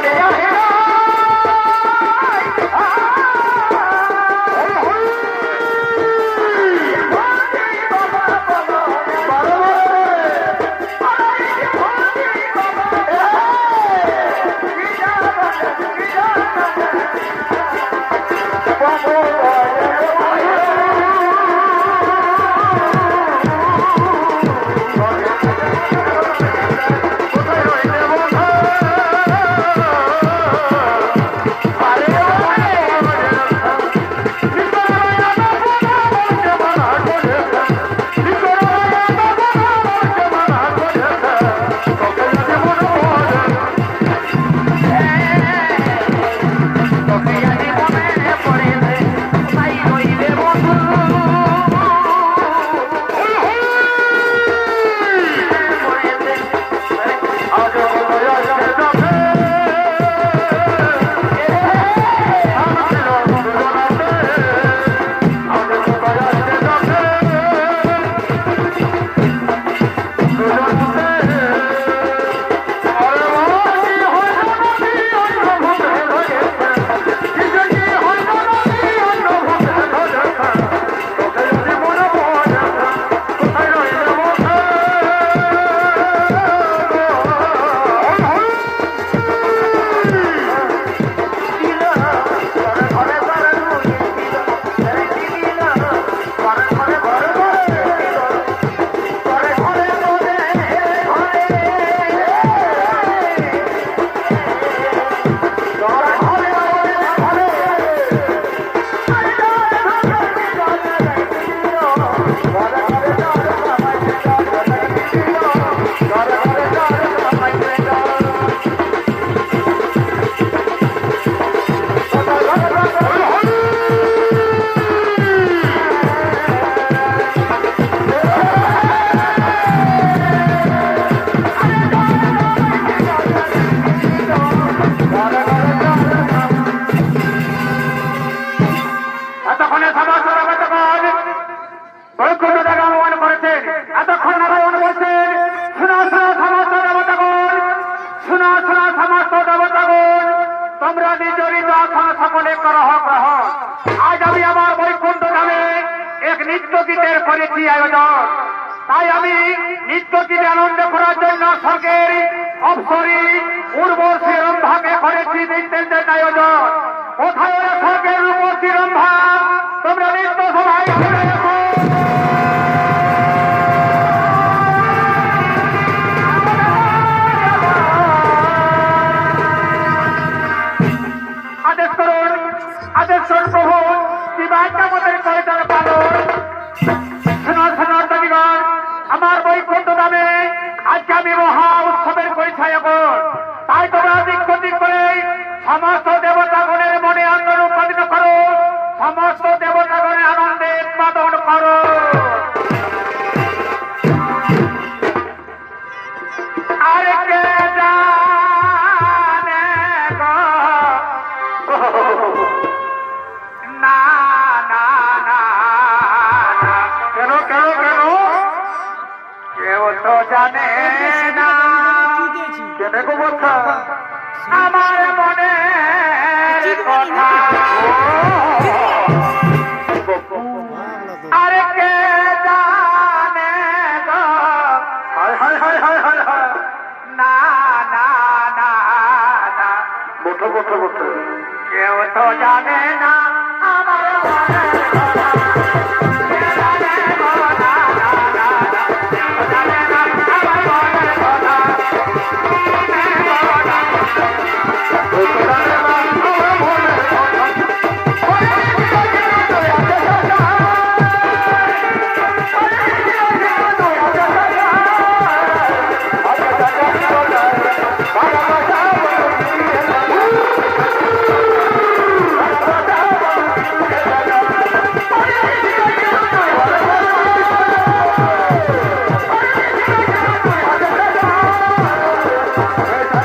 Deus, তোমরা নির্জরিত আছো সকলে করহ গ্রহ আজ আমি আমার বৈকুণ্ঠ নামে এক নিত্য গীতের করেছি আয়োজন। তাই আমি নিত্য গীতে আনন্দ করার জন্য স্বর্গের অবসরী উর্বর শ্রীরম্ভাকে করেছি নিত্যের আয়োজন। কোথায় স্বর্গের উর্বর শ্রীরম্ভা আমার বৈকুণ্ঠ নামে আজকে আমি মহা উৎসবের পরিচয় তাই তোমরা দিক করে সমস্ত দেবতাগণের মনে আন্দোলন উৎপাদিত করো। সমস্ত দেবতাগণের আনন্দে উৎপাদন করো। কথা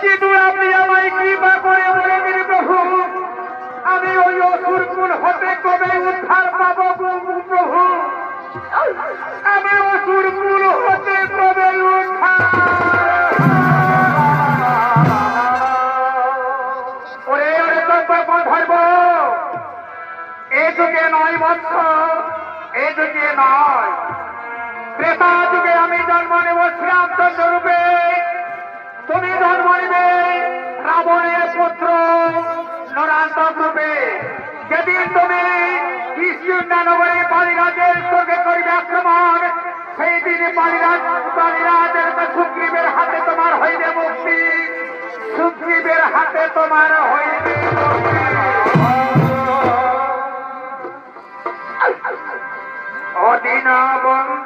কিন্তু আপনি আমায় কৃপা করে বলে দিন প্রভু। আমি ওই অসুর কুল হতে কবে উদ্ধার পাবো প্রভু আমি অসুর কুল হতে কবে উদ্ধার নয় বৎস এ যুগে নয়। ত্রেতা যুগে আমি জন্ম নেব শ্রীরামচন্দ্র রূপে তুমি জন্ম নেবে, রাবণের পুত্র নরান্তক রূপে। যেদিন তুমি কৃষ্ণনগরে বালিরাজের সঙ্গে করবে আক্রমণ সেই দিন বালিরাজ বালিরাজের সুগ্রীবের হাতে তোমার হইবে মুক্তি। সুগ্রীবের হাতে তোমার হইবে বন্ধু